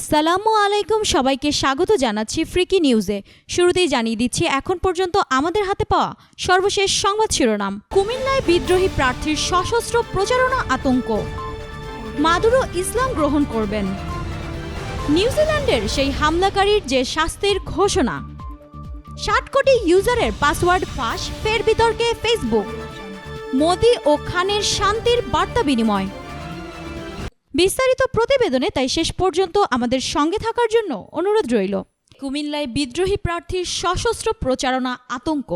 আসসালামু আলাইকুম। সবাইকে স্বাগত জানাচ্ছি ফ্রিকি নিউজে। শুরুতেই জানিয়ে দিচ্ছি, এখন পর্যন্ত আমাদের হাতে পাওয়া সর্বশেষ সংবাদ শিরোনাম। কুমিল্লায় বিদ্রোহী প্রার্থীর সশস্ত্র প্রচারণা আতঙ্ক। মাদুরো ইসলাম গ্রহণ করবেন। নিউজিল্যান্ডের সেই হামলাকারীর যে শাস্তির ঘোষণা। ষাট কোটি ইউজারের পাসওয়ার্ড ফাঁস, ফের বিতর্কে ফেসবুক। মোদি ও খানের শান্তির বার্তা বিনিময়। বিস্তারিত প্রতিবেদনে তাই শেষ পর্যন্ত আমাদের সঙ্গে থাকার জন্য অনুরোধ রইল। কুমিল্লায় বিদ্রোহী প্রার্থীর সশস্ত্র প্রচারণা আতঙ্ক।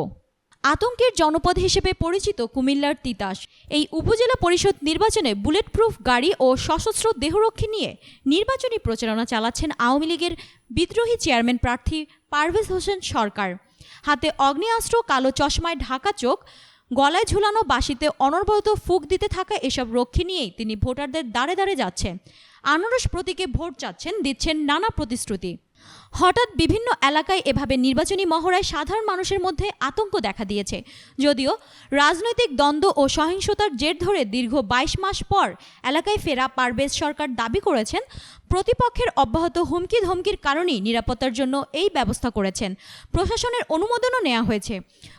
আতঙ্কের জনপদ হিসেবে পরিচিত কুমিল্লার তিতাস। এই উপজেলা পরিষদ নির্বাচনে বুলেট প্রুফ গাড়ি ও সশস্ত্র দেহরক্ষী নিয়ে নির্বাচনী প্রচারণা চালাচ্ছেন আওয়ামী লীগের বিদ্রোহী চেয়ারম্যান প্রার্থী পারভেজ হোসেন সরকার। হাতে অগ্নেয়াস্ত্র কালো চশমায় ঢাকা চোখ গলায় ঝুলানো বাঁশিতে অনবরত ফুক দিতে থাকা এসব রক্ষী নিয়েই তিনি ভোটারদের দাঁড়ে দাঁড়ে যাচ্ছেন। আনারস প্রতীকে ভোট চাচ্ছেন, দিচ্ছেন নানা প্রতিশ্রুতি। হঠাৎ বিভিন্ন এলাকায় এভাবে নির্বাচনী মহড়ায় সাধারণ মানুষের মধ্যে আতঙ্ক দেখা দিয়েছে। যদিও রাজনৈতিক দ্বন্দ্ব ও সহিংসতার জের ধরে দীর্ঘ বাইশ মাস পর এলাকায় ফেরা পারভেজ সরকার দাবি করেছেন প্রতিপক্ষের অব্যাহত হুমকি ধমকির কারণেই নিরাপত্তার জন্য এই ব্যবস্থা করেছেন। প্রশাসনের অনুমোদনও নেওয়া হয়েছে।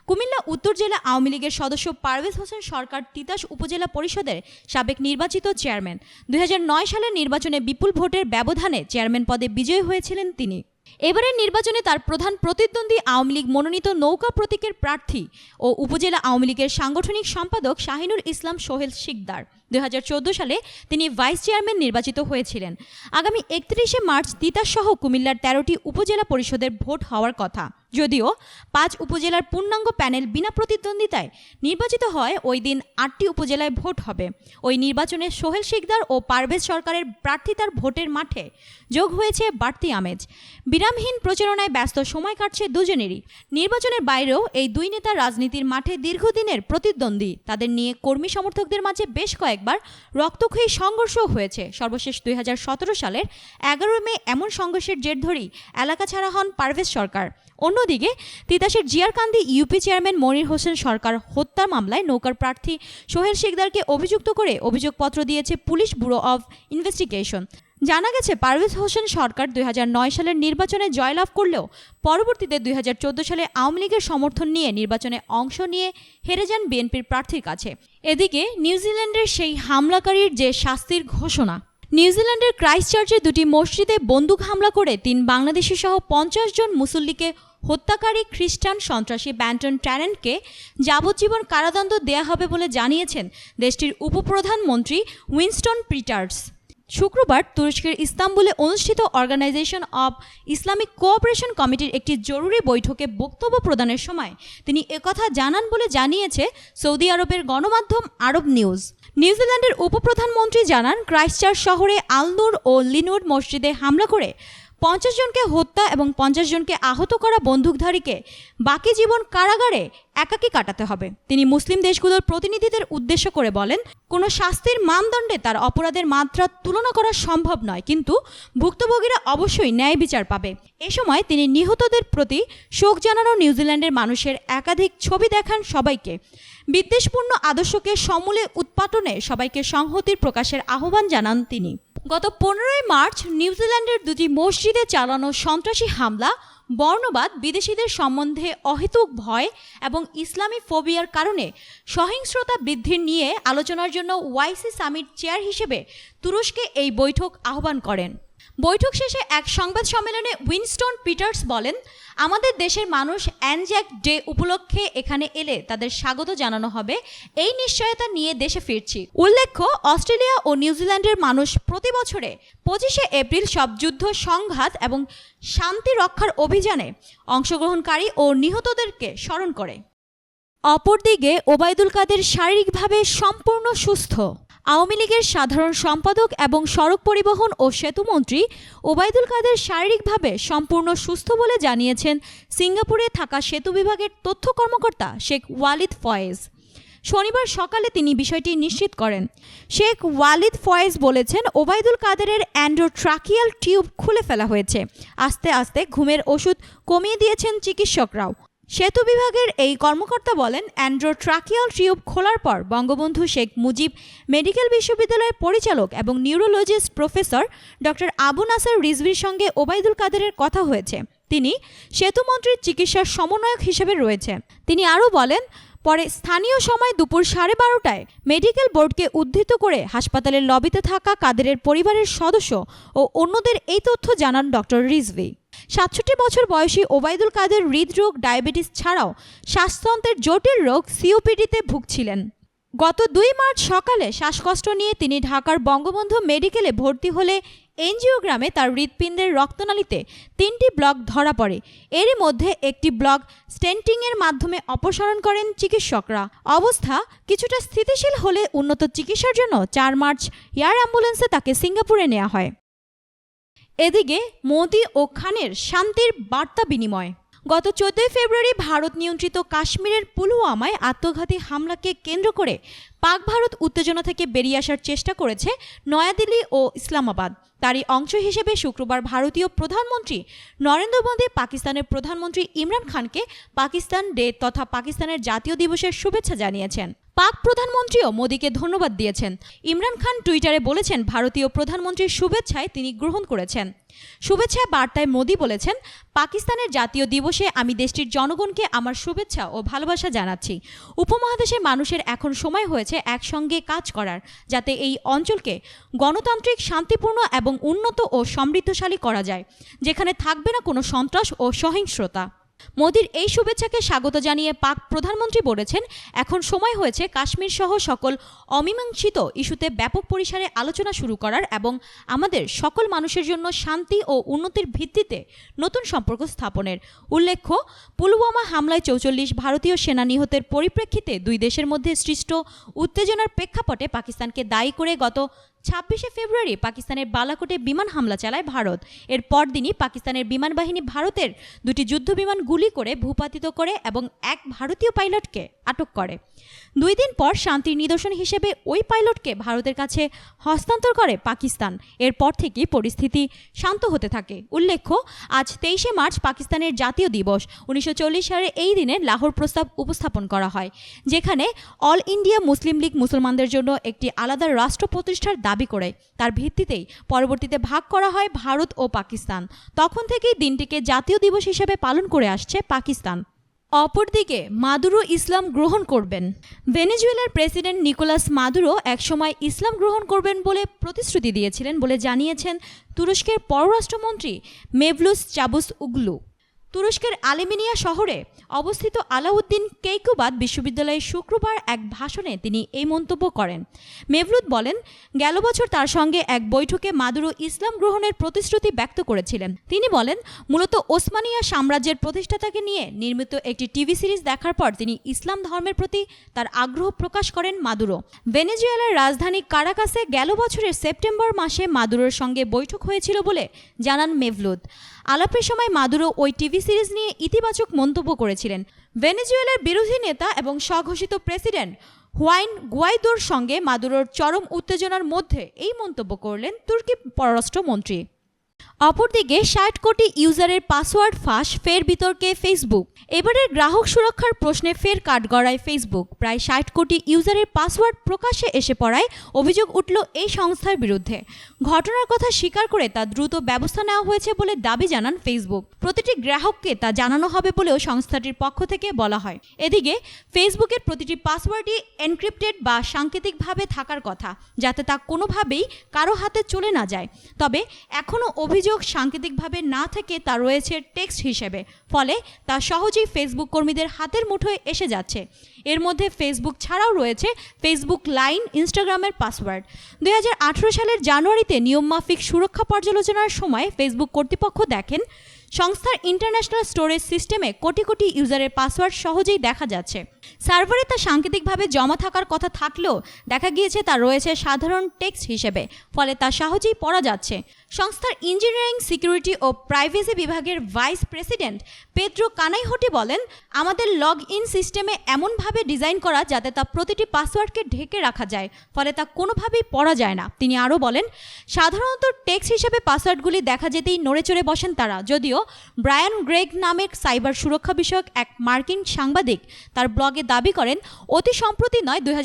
কুমিল্লা উত্তর জেলা আওয়ামী লীগের সদস্য পারভেজ হোসেন সরকার তিতাস উপজেলা পরিষদের সাবেক নির্বাচিত চেয়ারম্যান। দুই হাজার নয় সালের নির্বাচনে বিপুল ভোটের ব্যবধানে চেয়ারম্যান পদে বিজয়ী হয়েছিলেন তিনি। এবারের নির্বাচনে তার প্রধান প্রতিদ্বন্দ্বী আওয়ামী লীগ মনোনীত নৌকা প্রতীকের প্রার্থী ও উপজেলা আওয়ামী লীগের সাংগঠনিক সম্পাদক শাহিনুর ইসলাম সোহেল শিকদার। দু হাজার চৌদ্দ সালে তিনি ভাইস চেয়ারম্যান নির্বাচিত হয়েছিলেন। আগামী একত্রিশে মার্চ তিতাসসহ কুমিল্লার তেরোটি উপজেলা পরিষদের ভোট হওয়ার কথা। যদিও পাঁচ উপজেলার পূর্ণাঙ্গ প্যানেল বিনা প্রতিদ্বন্দ্বিতায় নির্বাচিত হয়, ওই দিন আটটি উপজেলায় ভোট হবে। ওই নির্বাচনে সোহেল শিকদার ও পারভেজ সরকারের প্রার্থিতার ভোটের মাঠে যোগ হয়েছে বাড়তি আমেজ। বিরামহীন প্রচারণায় ব্যস্ত সময় কাটছে দুজনেরই। নির্বাচনের বাইরেও এই দুই নেতা রাজনীতির মাঠে দীর্ঘদিনের প্রতিদ্বন্দ্বী। তাদের নিয়ে কর্মী সমর্থকদের মাঝে বেশ কয়েকবার রক্তক্ষয়ী সংঘর্ষও হয়েছে। সর্বশেষ দুই হাজার সতেরো সালের এগারো মে এমন সংঘর্ষের জের ধরেই এলাকা ছাড়া হন পারভেজ সরকার। অন্যদিকে তিতাসের জিয়ারকান্দি ইউপি চেয়ারম্যান মনির হোসেন সরকার হত্যা মামলায় নৌকার প্রার্থী সোহেল শিকদারকে অভিযুক্ত করে অভিযোগপত্র দিয়েছে পুলিশ ব্যুরো অব ইনভেস্টিগেশন। জানা গেছে, পারভেজ হোসেন সরকার দুই সালের নির্বাচনে জয়লাভ করলেও পরবর্তীতে দুই সালে আওয়ামী লীগের সমর্থন নিয়ে নির্বাচনে অংশ নিয়ে হেরে যান বিএনপির প্রার্থীর কাছে। এদিকে নিউজিল্যান্ডের সেই হামলাকারীর যে শাস্তির ঘোষণা নিউজিল্যান্ডের ক্রাইস্টচার্চে দুটি মসজিদে বন্দুক হামলা করে তিন বাংলাদেশি সহ পঞ্চাশ জন মুসল্লিকে হত্যাকারী খ্রিস্টান সন্ত্রাসী ব্যান্টন ট্যারেন্টকে যাবজ্জীবন কারাদণ্ড দেয়া হবে বলে জানিয়েছেন দেশটির উপপ্রধানমন্ত্রী উইনস্টন পিটার্স। শুক্রবার তুরস্কের ইস্তাম্বুলে অনুষ্ঠিত অর্গানাইজেশন অব ইসলামিক কোঅপারেশন কমিটির একটি জরুরি বৈঠকে বক্তব্য প্রদানের সময় তিনি একথা জানান বলে জানিয়েছে সৌদি আরবের গণমাধ্যম আরব নিউজ। নিউজিল্যান্ডের উপপ্রধানমন্ত্রী জানান ক্রাইস্টচার্চ শহরে আলনুর ও লিনুর মসজিদে হামলা করে পঞ্চাশ জনকে হত্যা এবং পঞ্চাশ জনকে আহত করা বন্দুকধারীকে বাকি জীবন কারাগারে একাকী কাটাতে হবে। তিনি মুসলিম দেশগুলোর প্রতিনিধিদের উদ্দেশ্য করে বলেন, কোনো শাস্তির মানদণ্ডে তার অপরাধের মাত্রা তুলনা করা সম্ভব নয়, কিন্তু ভুক্তভোগীরা অবশ্যই ন্যায় বিচার পাবে। এ সময় তিনি নিহতদের প্রতি শোক জানানো নিউজিল্যান্ডের মানুষের একাধিক ছবি দেখান সবাইকে। বিদ্বেষপূর্ণ আদর্শকে সমূলে উৎপাটনে সবাইকে সংহতির প্রকাশের আহ্বান জানান তিনি। গত পনেরোই মার্চ নিউজিল্যান্ডের দুটি মসজিদে চালানো সন্ত্রাসী হামলা, বর্ণবাদ বিদেশিদের সম্বন্ধে অহেতুক ভয় এবং ইসলামী ফোবিয়ার কারণে সহিংসতা বৃদ্ধি নিয়ে আলোচনার জন্য ওয়াইসি সামিট চেয়ার হিসেবে তুরস্কে এই বৈঠক আহ্বান করেন। বৈঠক শেষে এক সংবাদ সম্মেলনে উইনস্টন পিটার্স বলেন, আমাদের দেশের মানুষ অ্যানজ্যাক ডে উপলক্ষে এখানে এলে তাদের স্বাগত জানানো হবে। এই নিশ্চয়তা নিয়ে দেশে ফিরছি। উল্লেখ্য, অস্ট্রেলিয়া ও নিউজিল্যান্ডের মানুষ প্রতি বছরে পঁচিশে এপ্রিল সব যুদ্ধ সংঘাত এবং শান্তি রক্ষার অভিযানে অংশগ্রহণকারী ও নিহতদেরকে স্মরণ করে। অপরদিকে, ওবায়দুল কাদের শারীরিকভাবে সম্পূর্ণ সুস্থ। আওয়ামী লীগের সাধারণ সম্পাদক এবং সড়ক পরিবহন ও সেতুমন্ত্রী ওবায়দুল কাদের শারীরিকভাবে সম্পূর্ণ সুস্থ বলে জানিয়েছেন সিঙ্গাপুরে থাকা সেতু বিভাগের তথ্য কর্মকর্তা শেখ ওয়ালিদ ফয়েজ। শনিবার সকালে তিনি বিষয়টি নিশ্চিত করেন। শেখ ওয়ালিদ ফয়েজ বলেছেন, ওবায়দুল কাদেরের অ্যান্ড্রোট্রাকিয়াল টিউব খুলে ফেলা হয়েছে। আস্তে আস্তে ঘুমের ওষুধ কমিয়ে দিয়েছেন চিকিৎসকরাও। সেতু বিভাগের এই কর্মকর্তা বলেন, অ্যান্ড্রো ট্রাকিয়াল টিউব খোলার পর বঙ্গবন্ধু শেখ মুজিব মেডিকেল বিশ্ববিদ্যালয়ের পরিচালক এবং নিউরোলজিস্ট প্রফেসর ডক্টর আবু নাসার রিজভির সঙ্গে ওবায়দুল কাদেরের কথা হয়েছে। তিনি সেতুমন্ত্রীর চিকিৎসার সমন্বয়ক হিসেবে রয়েছে। তিনি আরও বলেন, পরে স্থানীয় সময় দুপুর সাড়ে বারোটায় মেডিকেল বোর্ডকে উদ্ধৃত করে হাসপাতালের লবিতে থাকা কাদেরের পরিবারের সদস্য ও অন্যদের এই তথ্য জানান ডক্টর রিজভি। সাতষট্টি বছর বয়সী ওবায়দুল কাদের হৃদরোগ ডায়াবেটিস ছাড়াও শ্বাসতন্ত্রের জটিল রোগ সিওপিডিতে ভুগছিলেন। গত দুই মার্চ সকালে শ্বাসকষ্ট নিয়ে তিনি ঢাকার বঙ্গবন্ধু মেডিকেলে ভর্তি হলে এনজিওগ্রামে তার হৃৎপিণ্ডের রক্তনালীতে তিনটি ব্লক ধরা পড়ে। এরই মধ্যে একটি ব্লক স্টেন্টিংয়ের মাধ্যমে অপসারণ করেন চিকিৎসকরা। অবস্থা কিছুটা স্থিতিশীল হলে উন্নত চিকিৎসার জন্য চার মার্চ এয়ার অ্যাম্বুলেন্সে তাকে সিঙ্গাপুরে নেওয়া হয়। এদিকে মোদি ও খানের শান্তির বার্তা বিনিময়। গত চোদ্দই ফেব্রুয়ারি ভারত নিয়ন্ত্রিত কাশ্মীরের পুলওয়ামায় আত্মঘাতী হামলাকে কেন্দ্র করে পাক ভারত উত্তেজনা থেকে বেরিয়ে আসার চেষ্টা করেছে নয়াদিল্লি ও ইসলামাবাদ। তারই অংশ হিসেবে শুক্রবার ভারতীয় প্রধানমন্ত্রী নরেন্দ্র মোদী, পাকিস্তানের প্রধানমন্ত্রী ইমরান খানকে পাকিস্তান ডে তথা পাকিস্তানের জাতীয় দিবসের শুভেচ্ছা জানিয়েছেন। পাক প্রধানমন্ত্রীও মোদীকে ধন্যবাদ দিয়েছেন। ইমরান খান টুইটারে বলেছেন, ভারতীয় প্রধানমন্ত্রীর শুভেচ্ছায় তিনি গ্রহণ করেছেন। শুভেচ্ছা বার্তায় মোদী বলেছেন, পাকিস্তানের জাতীয় দিবসে আমি দেশটির জনগণকে আমার শুভেচ্ছা ও ভালোবাসা জানাচ্ছি। উপমহাদেশের মানুষের এখন সময় হয়েছে একসঙ্গে কাজ করার, যাতে এই অঞ্চলকে গণতান্ত্রিক, শান্তিপূর্ণ এবং উন্নত ও সমৃদ্ধশালী করা যায়, যেখানে থাকবে না কোনো সন্ত্রাস ও সহিংসতা। মোদির এই শুভেচ্ছাকে স্বাগত জানিয়ে পাক প্রধানমন্ত্রী বলেছেন, এখন সময় হয়েছে কাশ্মীর সহ সকল অমীমাংসিত ইস্যুতে ব্যাপক পরিসরে আলোচনা শুরু করার এবং আমাদের সকল মানুষের জন্য শান্তি ও উন্নতির ভিত্তিতে নতুন সম্পর্ক স্থাপনের। উল্লেখ্য, পুলওয়ামা হামলায় চৌচল্লিশ ভারতীয় সেনা নিহতের পরিপ্রেক্ষিতে দুই দেশের মধ্যে সৃষ্ট উত্তেজনার প্রেক্ষাপটে পাকিস্তানকে দায়ী করে গত ছাব্বিশে ফেব্রুয়ারি পাকিস্তানের বালাকোটে বিমান হামলা চালায় ভারত। এর পরদিনই পাকিস্তানের বিমান বাহিনী ভারতের দুটি যুদ্ধ বিমান গুলি করে ভূপাতিত করে এবং এক ভারতীয় পাইলটকে আটক করে। দুই দিন পর শান্তির নিদর্শন হিসেবে ওই পাইলটকে ভারতের কাছে হস্তান্তর করে পাকিস্তান। এরপর থেকেই পরিস্থিতি শান্ত হতে থাকে। উল্লেখ্য, আজ তেইশে মার্চ পাকিস্তানের জাতীয় দিবস। উনিশশো চল্লিশ সালে এই দিনে লাহোর প্রস্তাব উপস্থাপন করা হয়, যেখানে অল ইন্ডিয়া মুসলিম লীগ মুসলমানদের জন্য একটি আলাদা রাষ্ট্র প্রতিষ্ঠার দাবি করে। তার ভিত্তিতেই পরবর্তীতে ভাগ করা হয় ভারত ও পাকিস্তান। তখন থেকেই দিনটিকে জাতীয় দিবস হিসেবে পালন করে আসছে পাকিস্তান। অপরদিকে মাদুরো ইসলাম গ্রহণ করবেন। ভেনেজুয়েলার প্রেসিডেন্ট নিকোলাস মাদুরো একসময় ইসলাম গ্রহণ করবেন বলে প্রতিশ্রুতি দিয়েছিলেন বলে জানিয়েছেন তুরস্কের পররাষ্ট্রমন্ত্রী মেভলুস চাবুস উগলু। তুরস্কের আলেমিনিয়া শহরে অবস্থিত আলাউদ্দিন কেইকুবাদ বিশ্ববিদ্যালয়ে শুক্রবার এক ভাষণে তিনি এই মন্তব্য করেন। মেভলুদ বলেন, গেল বছর তার সঙ্গে এক বৈঠকে মাদুরো ইসলাম গ্রহণের প্রতিশ্রুতি ব্যক্ত করেছিলেন। তিনি বলেন, মূলত ওসমানিয়া সাম্রাজ্যের প্রতিষ্ঠাতাকে নিয়ে নির্মিত একটি টিভি সিরিজ দেখার পর তিনি ইসলাম ধর্মের প্রতি তার আগ্রহ প্রকাশ করেন মাদুরো। ভেনেজুয়েলার রাজধানী কারাকাসে গেল বছরের সেপ্টেম্বর মাসে মাদুরোর সঙ্গে বৈঠক হয়েছিল বলে জানান মেভলুদ। আলাপের সময় মাদুরো ওই টিভি সিরিজ নিয়ে ইতিবাচক মন্তব্য করেছিলেন। ভেনেজুয়েলার বিরোধী নেতা এবং স্বঘোষিত প্রেসিডেন্ট হুয়াইন গুয়াইদোর সঙ্গে মাদুরোর চরম উত্তেজনার মধ্যে এই মন্তব্য করলেন তুর্কি পররাষ্ট্রমন্ত্রী। অপরদিকে ষাট কোটি ইউজারের পাসওয়ার্ড ফাঁস ফের বিতর্কে ফেসবুক। এবারের গ্রাহক সুরক্ষার প্রশ্নে ফের কাঠগড়ায় ফেসবুক। প্রায় ষাট কোটি ইউজারের পাসওয়ার্ড প্রকাশ্যে এসে পড়ায় অভিযোগ উঠল এই সংস্থার বিরুদ্ধে। ঘটনার কথা স্বীকার করে তা দ্রুত ব্যবস্থা নেওয়া হয়েছে বলে দাবি জানান ফেসবুক। প্রতিটি গ্রাহককে তা জানানো হবে বলেও সংস্থাটির পক্ষ থেকে বলা হয়। এদিকে, ফেসবুকের প্রতিটি পাসওয়ার্ডই এনক্রিপ্টেড বা সাংকেতিকভাবে থাকার কথা, যাতে তা কোনোভাবেই কারও হাতে চলে না যায়। তবে এখনও অভিযোগ সাংকেতিকভাবে না থেকে তা রয়েছে টেক্সট হিসেবে, ফলে তা সহজেই ফেসবুক কর্মীদের হাতের মুঠোয় এসে যাচ্ছে। এর মধ্যে ফেসবুক ছাড়াও রয়েছে ফেসবুক লাইন ইনস্টাগ্রামের পাসওয়ার্ড দুই হাজার আঠেরো সালের জানুয়ারিতে নিয়মমাফিক সুরক্ষা পর্যালোচনার সময় ফেসবুক কর্তৃপক্ষ দেখেন সংস্থার ইন্টারন্যাশনাল স্টোরেজ সিস্টেমে কোটি কোটি ইউজারের পাসওয়ার্ড সহজেই দেখা যাচ্ছে। সার্ভারে তা সাংকেতিকভাবে জমা থাকার কথা থাকলেও দেখা গিয়েছে তা রয়েছে সাধারণ টেক্সট হিসেবে, ফলে তা সহজেই পড়া যাচ্ছে। সংস্থার ইঞ্জিনিয়ারিং সিকিউরিটি ও প্রাইভেসি বিভাগের ভাইস প্রেসিডেন্ট পেদ্রো কানাইহটি বলেন, আমাদের লগ ইন সিস্টেমে এমনভাবে ডিজাইন করা যাতে তা প্রতিটি পাসওয়ার্ডকে ঢেকে রাখা যায়, ফলে তা কোনোভাবেই পড়া যায় না। তিনি আরও বলেন, সাধারণত টেক্সট হিসেবে পাসওয়ার্ডগুলি দেখা যেতেই নড়ে চড়ে বসেন তারা, যদিও যদিও ব্রায়ান গ্রেগ নামের সাইবার সুরক্ষা বিষয়ক এক মার্কিন সাংবাদিক তার ব্লগে দাবি করেন, অতি সম্প্রতি নয়, দুই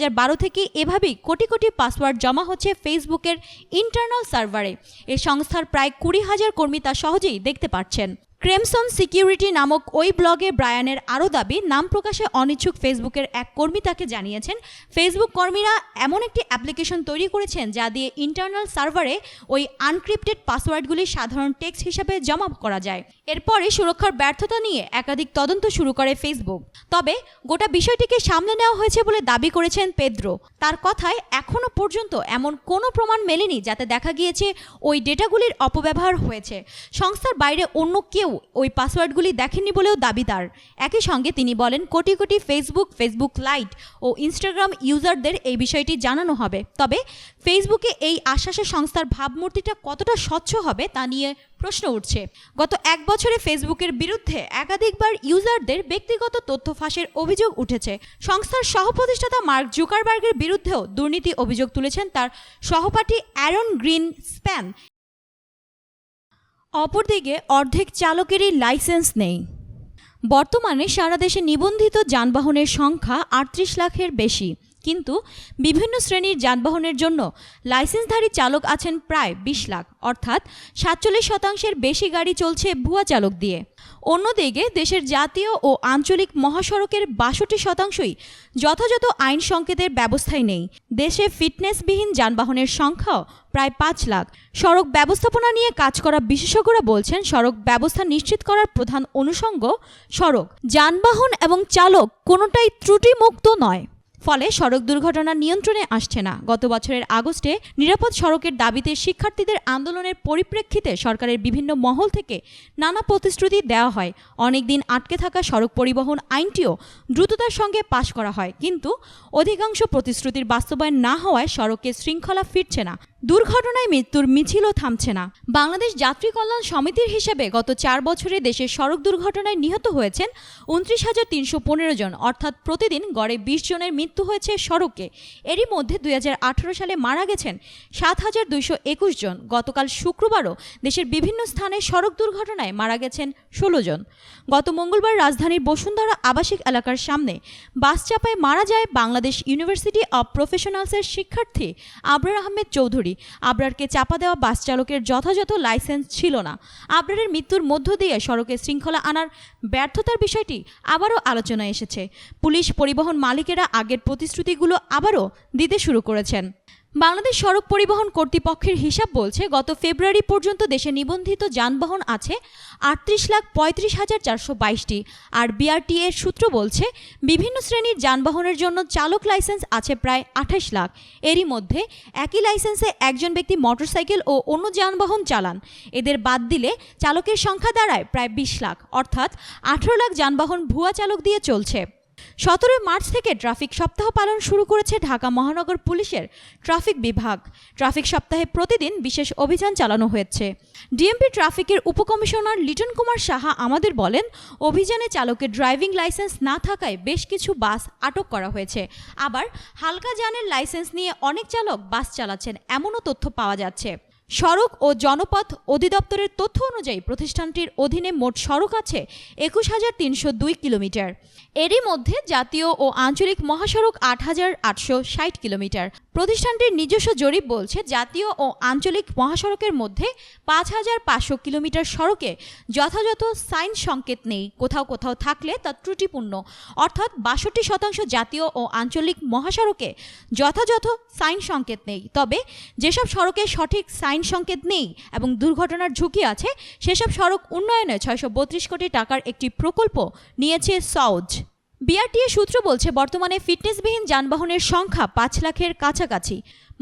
থেকে এভাবেই কোটি কোটি পাসওয়ার্ড জমা হচ্ছে ফেসবুকের ইন্টারনাল সার্ভারে। এ সংস্থার প্রায় কুড়ি হাজার কর্মী তা সহজেই দেখতে পাচ্ছেন ক্রেমসন সিকিউরিটি নামক ওই ব্লগে ব্রায়ানের আরও দাবি, নাম প্রকাশে অনিচ্ছুক ফেসবুকের এক কর্মী তাকে জানিয়েছেন, ফেসবুক কর্মীরা এমন একটি অ্যাপ্লিকেশন তৈরি করেছেন যা দিয়ে ইন্টারনাল সার্ভারে ওই আনক্রিপ্টেড পাসওয়ার্ডগুলি সাধারণ টেক্সট হিসাবে জমা করা যায়। এরপরে সুরক্ষার ব্যর্থতা নিয়ে একাধিক তদন্ত শুরু করে ফেসবুক। তবে গোটা বিষয়টিকে সামলে নেওয়া হয়েছে বলে দাবি করেছেন পেদ্রো। তার কথায় এখনও পর্যন্ত এমন কোনো প্রমাণ মেলেনি যাতে দেখা গিয়েছে ওই ডেটাগুলির অপব্যবহার হয়েছে। সংস্থার বাইরে অন্য কেউ ওই পাসওয়ার্ডগুলি দেখেননি বলেও দাবি তার একই সঙ্গে তিনি বলেন, crore crore Facebook Facebook lite ও ইনস্টাগ্রাম ইউজারদের এই বিষয়টি জানানো হবে। তবে ফেসবুকে এই আশ্বাসের সংস্থার ভাবমূর্তিটা কতটা স্বচ্ছ হবে তা নিয়ে প্রশ্ন উঠছে। গত এক বছরে ফেসবুকের বিরুদ্ধে একাধিকবার ইউজারদের ব্যক্তিগত তথ্য ফাঁসের অভিযোগ উঠেছে। সংস্থার সহপ্রতিষ্ঠাতা মার্ক জুকারবার্গের বিরুদ্ধেও দুর্নীতি অভিযোগ তুলেছেন তার সহপাঠী অ্যারন গ্রিন স্প্যান অপরদিকে অর্ধেক চালকেরই লাইসেন্স নেই। বর্তমানে সারা দেশে নিবন্ধিত যানবাহনের সংখ্যা আটত্রিশ লাখের বেশি। কিন্তু বিভিন্ন শ্রেণির যানবাহনের জন্য লাইসেন্সধারী চালক আছেন প্রায় বিশ লাখ, অর্থাৎ সাতচল্লিশ শতাংশের বেশি গাড়ি চলছে ভুয়া চালক দিয়ে। অন্যদিকে দেশের জাতীয় ও আঞ্চলিক মহাসড়কের বাষট্টি শতাংশই যথাযথ আইন সংকেতের ব্যবস্থাই নেই। দেশে ফিটনেসবিহীন যানবাহনের সংখ্যাও প্রায় পাঁচ লাখ। সড়ক ব্যবস্থাপনা নিয়ে কাজ করা বিশেষজ্ঞরা বলছেন, সড়ক ব্যবস্থা নিশ্চিত করার প্রধান অনুষঙ্গ সড়ক। যানবাহন এবং চালক কোনোটাই ত্রুটিমুক্ত নয়। ফলে সড়ক দুর্ঘটনা নিয়ন্ত্রণে আসছে না। গত বছরের আগস্টে নিরাপদ সড়কের দাবিতে শিক্ষার্থীদের আন্দোলনের পরিপ্রেক্ষিতে সরকারের বিভিন্ন মহল থেকে নানা প্রতিশ্রুতি দেওয়া হয়। অনেকদিন আটকে থাকা সড়ক পরিবহন আইনটিও দ্রুততার সঙ্গে পাশ করা হয়। কিন্তু অধিকাংশ প্রতিশ্রুতির বাস্তবায়ন না হওয়ায় সড়কে শৃঙ্খলা ফিরছে না। দুর্ঘটনায় মৃত্যুর মিছিলও থামছে না। বাংলাদেশ যাত্রী কল্যাণ সমিতির হিসেবে গত চার বছরে দেশের সড়ক দুর্ঘটনায় নিহত হয়েছেন উনত্রিশ হাজার তিনশো পনেরো জন, অর্থাৎ প্রতিদিন গড়ে বিশ জনের মৃত্যু হয়েছে সড়কে। এরই মধ্যে দু হাজার আঠারো সালে মারা গেছেন সাত হাজার দুইশো একুশ জন। গতকাল শুক্রবারও দেশের বিভিন্ন স্থানে সড়ক দুর্ঘটনায় মারা গেছেন ষোলো জন। গত মঙ্গলবার রাজধানীর বসুন্ধরা আবাসিক এলাকার সামনে বাস চাপায় মারা যায় বাংলাদেশ ইউনিভার্সিটি অব প্রফেশনালসের শিক্ষার্থী আবরার আহমেদ চৌধুরী। আবরারকে চাপা দেওয়া বাস চালকের যথাযথ লাইসেন্স ছিল না। আবরারের মৃত্যুর মধ্য দিয়ে সড়কে শৃঙ্খলা আনার ব্যর্থতার বিষয়টি আবারও আলোচনায় এসেছে। পুলিশ পরিবহন মালিকেরা আগের প্রতিশ্রুতিগুলো আবারও দিতে শুরু করেছেন। বাংলাদেশ সড়ক পরিবহন কর্তৃপক্ষের হিসাব বলছে, গত ফেব্রুয়ারি পর্যন্ত দেশে নিবন্ধিত যানবাহন আছে আটত্রিশ লাখ পঁয়ত্রিশ হাজার চারশো বাইশটি। আর বিআরটি এর সূত্র বলছে, বিভিন্ন শ্রেণির যানবাহনের জন্য চালক লাইসেন্স আছে প্রায় আঠাশ লাখ। এরই মধ্যে একই লাইসেন্সে একজন ব্যক্তি মোটরসাইকেল ও অন্য যানবাহন চালান। এদের বাদ দিলে চালকের সংখ্যা দাঁড়ায় প্রায় বিশ লাখ। অর্থাৎ আঠারো লাখ যানবাহন ভুয়া চালক দিয়ে চলছে। সতেরোই মার্চ থেকে ট্রাফিক সপ্তাহ পালন শুরু করেছে ঢাকা মহানগর পুলিশের ট্রাফিক বিভাগ। ট্রাফিক সপ্তাহে প্রতিদিন বিশেষ অভিযান চালানো হয়েছে। ডিএমপি ট্রাফিকের উপকমিশনার লিটন কুমার সাহা আমাদের বলেন, অভিযানে চালকের ড্রাইভিং লাইসেন্স না থাকায় বেশ কিছু বাস আটক করা হয়েছে। আবার হালকা যানের লাইসেন্স নিয়ে অনেক চালক বাস চালাচ্ছেন, এমনও তথ্য পাওয়া যাচ্ছে। সড়ক ও জনপথ অধিদপ্তরের তথ্য অনুযায়ী প্রতিষ্ঠানটির অধীনে মোট সড়ক আছে একুশ হাজার তিনশো দুই কিলোমিটার। এরই মধ্যে জাতীয় ও আঞ্চলিক মহাসড়ক আট হাজার আটশো ষাট কিলোমিটার। প্রতিষ্ঠানটির নিজস্ব জরিপ বলছে, জাতীয় ও আঞ্চলিক মহাসড়কের মধ্যে পাঁচ হাজার পাঁচশো কিলোমিটার সড়কে যথাযথ সাইন সংকেত নেই। কোথাও কোথাও থাকলে তা ত্রুটিপূর্ণ। অর্থাৎ বাষট্টি শতাংশ জাতীয় ও আঞ্চলিক মহাসড়কে যথাযথ সাইন সংকেত নেই। তবে যেসব সড়কে সঠিক সাইন সংকেত নেই এবং দুর্ঘটনার ঝুঁকি আছে, সেসব সড়ক উন্নয়নে ছয়শো বত্রিশ কোটি টাকার একটি প্রকল্প নিয়েছে সৌজ বিআরটিএ সূত্র বলছে, বর্তমানে ফিটনেসবিহীন যানবাহনের সংখ্যা পাঁচ লাখের কাছাকাছি।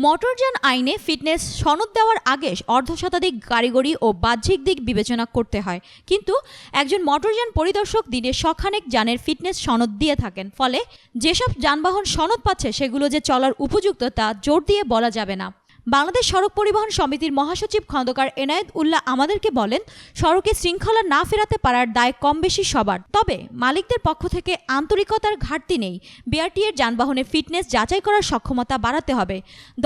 মোটরযান আইনে ফিটনেস সনদ দেওয়ার আগে অর্ধশতাধিক কারিগরি ও বাহ্যিক দিক বিবেচনা করতে হয়। কিন্তু একজন মোটরযান পরিদর্শক দিনে শখানেক যানের ফিটনেস সনদ দিয়ে থাকেন। ফলে যেসব যানবাহন সনদ পাচ্ছে, সেগুলো যে চলার উপযুক্ত তা জোর দিয়ে বলা যাবে না। বাংলাদেশ সড়ক পরিবহন সমিতির মহাসচিব খন্দকার এনায়েত উল্লাহ আমাদেরকে বলেন সড়কে শৃঙ্খলা না ফেরাতে পারার দায় কম বেশি সবার। তবে মালিকদের পক্ষ থেকে আন্তরিকতার ঘাটতি নেই। বিআরটিএর যানবাহনে ফিটনেস যাচাই করার সক্ষমতা বাড়াতে হবে।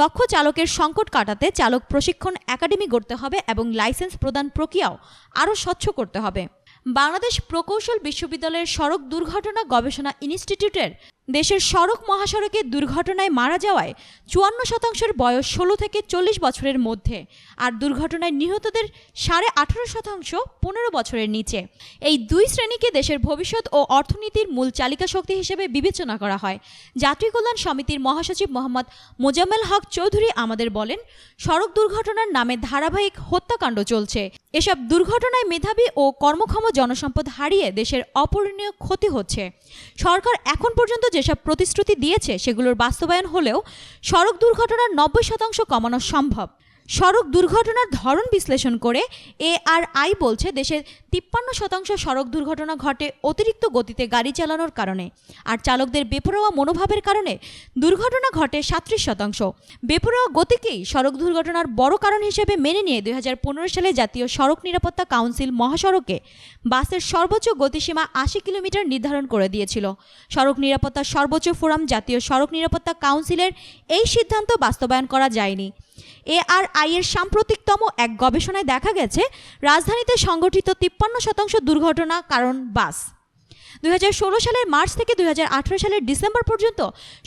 দক্ষ চালকের সংকট কাটাতে চালক প্রশিক্ষণ একাডেমি গড়তে হবে এবং লাইসেন্স প্রদান প্রক্রিয়াও আরও স্বচ্ছ করতে হবে। বাংলাদেশ প্রকৌশল বিশ্ববিদ্যালয়ের সড়ক দুর্ঘটনা গবেষণা ইনস্টিটিউটের দেশের সড়ক মহাসড়কে দুর্ঘটনায় মারা যাওয়ায় চুয়ান্ন শতাংশের বয়স ষোলো থেকে চল্লিশ বছরের মধ্যে আর দুর্ঘটনায় নিহতদের সাড়ে আঠারো শতাংশ পনেরো বছরের নিচে। এই দুই শ্রেণীকে দেশের ভবিষ্যৎ ও অর্থনীতির মূল চালিকা শক্তি হিসেবে বিবেচনা করা হয়। যাত্রী কল্যাণ সমিতির মহাসচিব মোহাম্মদ মোজাম্মেল হক চৌধুরী আমাদের বলেন, সড়ক দুর্ঘটনার নামে ধারাবাহিক হত্যাকাণ্ড চলছে। এসব দুর্ঘটনায় মেধাবী ও কর্মক্ষম জনসম্পদ হারিয়ে দেশের অপূরণীয় ক্ষতি হচ্ছে। সরকার এখন পর্যন্ত যেসব প্রতিশ্রুতি দিয়েছে সেগুলোর বাস্তবায়ন হলেও সড়ক দুর্ঘটনার নব্বই শতাংশ কমানো সম্ভব। সড়ক দুর্ঘটনার ধরন বিশ্লেষণ করে এআরআই বলছে দেশের তিপ্পান্ন শতাংশ সড়ক দুর্ঘটনা ঘটে অতিরিক্ত গতিতে গাড়ি চালানোর কারণে। আর চালকদের বেপরোয়া মনোভাবের কারণে দুর্ঘটনা ঘটে সাত্রিশ শতাংশ। বেপরোয়া গতিকেই সড়ক দুর্ঘটনার বড় কারণ হিসেবে মেনে নিয়ে দুই হাজার পনেরো সালে জাতীয় সড়ক নিরাপত্তা কাউন্সিল মহাসড়কে বাসের সর্বোচ্চ গতিসীমা আশি কিলোমিটার নির্ধারণ করে দিয়েছিল। সড়ক নিরাপত্তা সর্বোচ্চ ফোরাম জাতীয় সড়ক নিরাপত্তা কাউন্সিলের এই সিদ্ধান্ত বাস্তবায়ন করা যায়নি। এআরআই এর সাম্প্রতিকতম এক গবেষণায় দেখা গেছে রাজধানীতে সংঘটিত তিপ্পান্ন শতাংশ দুর্ঘটনা কারণ বাস। দুই হাজার ষোলো সালের মার্চ থেকে দুই হাজার আঠেরো সালের ডিসেম্বর পর্যন্ত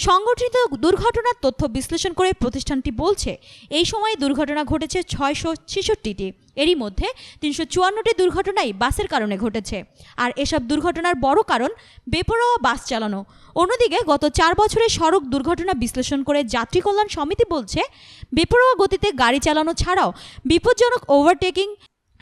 সংগঠিত দুর্ঘটনার তথ্য বিশ্লেষণ করে প্রতিষ্ঠানটি বলছে, এই সময়ে দুর্ঘটনা ঘটেছে ছয়শো ছেষট্টিটি। এরই মধ্যে তিনশো চুয়ান্নটি দুর্ঘটনাই বাসের কারণে ঘটেছে। আর এসব দুর্ঘটনার বড় কারণ, বেপরোয়া বাস চালানো। অন্যদিকে গত চার বছরে সড়ক দুর্ঘটনা বিশ্লেষণ করে যাত্রী কল্যাণ সমিতি বলছে, বেপরোয়া গতিতে গাড়ি চালানো ছাড়াও বিপজ্জনক ওভারটেকিং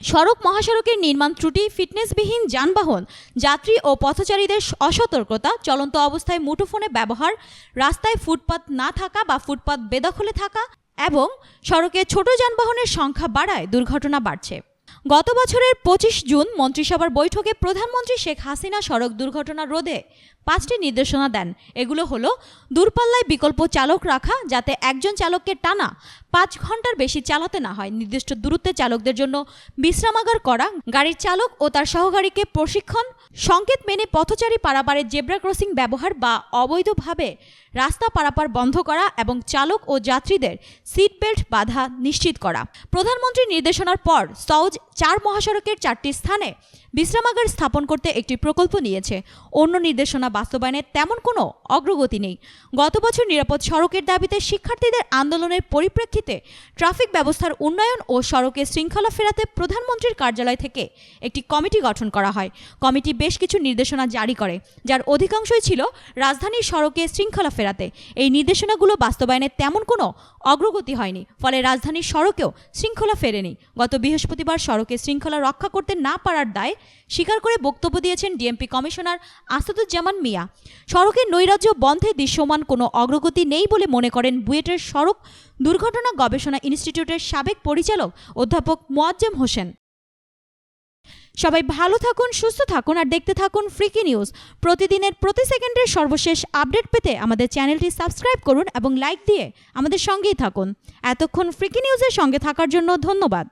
সড়ক মহাসড়কের নির্মাণ ত্রুটি, ফিটনেসবিহীন যানবাহন, যাত্রী ও পথচারীদের অসতর্কতা, চলন্ত অবস্থায় মুঠোফোনে ব্যবহার, রাস্তায় ফুটপাত না থাকা বা ফুটপাত বেদখলে থাকা এবং সড়কে ছোট যানবাহনের সংখ্যা বাড়ায় দুর্ঘটনা বাড়ছে। গত বছরের পঁচিশ জুন মন্ত্রিসভার বৈঠকে প্রধানমন্ত্রী শেখ হাসিনা সড়ক দুর্ঘটনা রোধে পাঁচটি নির্দেশনা দেন। এগুলো হলো, দূরপাল্লায় বিকল্প চালক রাখা যাতে একজন চালককে টানা পাঁচ ঘণ্টার বেশি চালাতে না হয়। নির্দিষ্ট দূরত্বে চালকদের জন্য বিশ্রামাগার করা, গাড়ির চালক ও তার সহকারীকে প্রশিক্ষণ সংকেত মেনে পথচারী পারাপারে জেব্রা ক্রসিং ব্যবহার বা অবৈধভাবে রাস্তা পারাপার বন্ধ করা এবং চালক ও যাত্রীদের সিট বেল্ট বাধা নিশ্চিত করা। প্রধানমন্ত্রীর নির্দেশনার পর সৌজ চার মহাসড়কের চারটি স্থানে বিশ্রামাগার স্থাপন করতে একটি প্রকল্প নিয়েছে। অন্য নির্দেশনা বাস্তবায়নে তেমন কোনো অগ্রগতি নেই। গত বছর নিরাপদ সড়কের দাবিতে শিক্ষার্থীদের আন্দোলনের পরিপ্রেক্ষিতে ট্রাফিক ব্যবস্থার উন্নয়ন ও সড়কে শৃঙ্খলা ফেরাতে প্রধানমন্ত্রীর কার্যালয় থেকে একটি কমিটি গঠন করা হয়। কমিটি বেশ কিছু নির্দেশনা জারি করে, যার অধিকাংশই ছিল রাজধানীর সড়কে শৃঙ্খলা ফেরাতে। এই নির্দেশনাগুলো বাস্তবায়নে তেমন কোনো অগ্রগতি হয়নি, ফলে রাজধানীর সড়কেও শৃঙ্খলা ফেরেনি। গত বৃহস্পতিবার সড়কে শৃঙ্খলা রক্ষা করতে না পারার দায় স্বীকার করে বক্তব্য দিয়েছেন ডিএমপি কমিশনার আসাদুজ্জামান মিয়া। সড়কের নৈরাজ্য বন্ধে দৃশ্যমান কোনো অগ্রগতি নেই বলে মনে করেন বুয়েটের সড়ক দুর্ঘটনা গবেষণা ইনস্টিটিউটের সাবেক পরিচালক অধ্যাপক মোয়াজ্জেম হোসেন। সবাই ভালো থাকুন, সুস্থ থাকুন আর দেখতে থাকুন ফ্রিকি নিউজ। প্রতিদিনের প্রতি সেকেন্ডের সর্বশেষ আপডেট পেতে আমাদের চ্যানেলটি সাবস্ক্রাইব করুন এবং লাইক দিয়ে আমাদের সঙ্গেই থাকুন। এতক্ষণ ফ্রিকি নিউজের সঙ্গে থাকার জন্য ধন্যবাদ।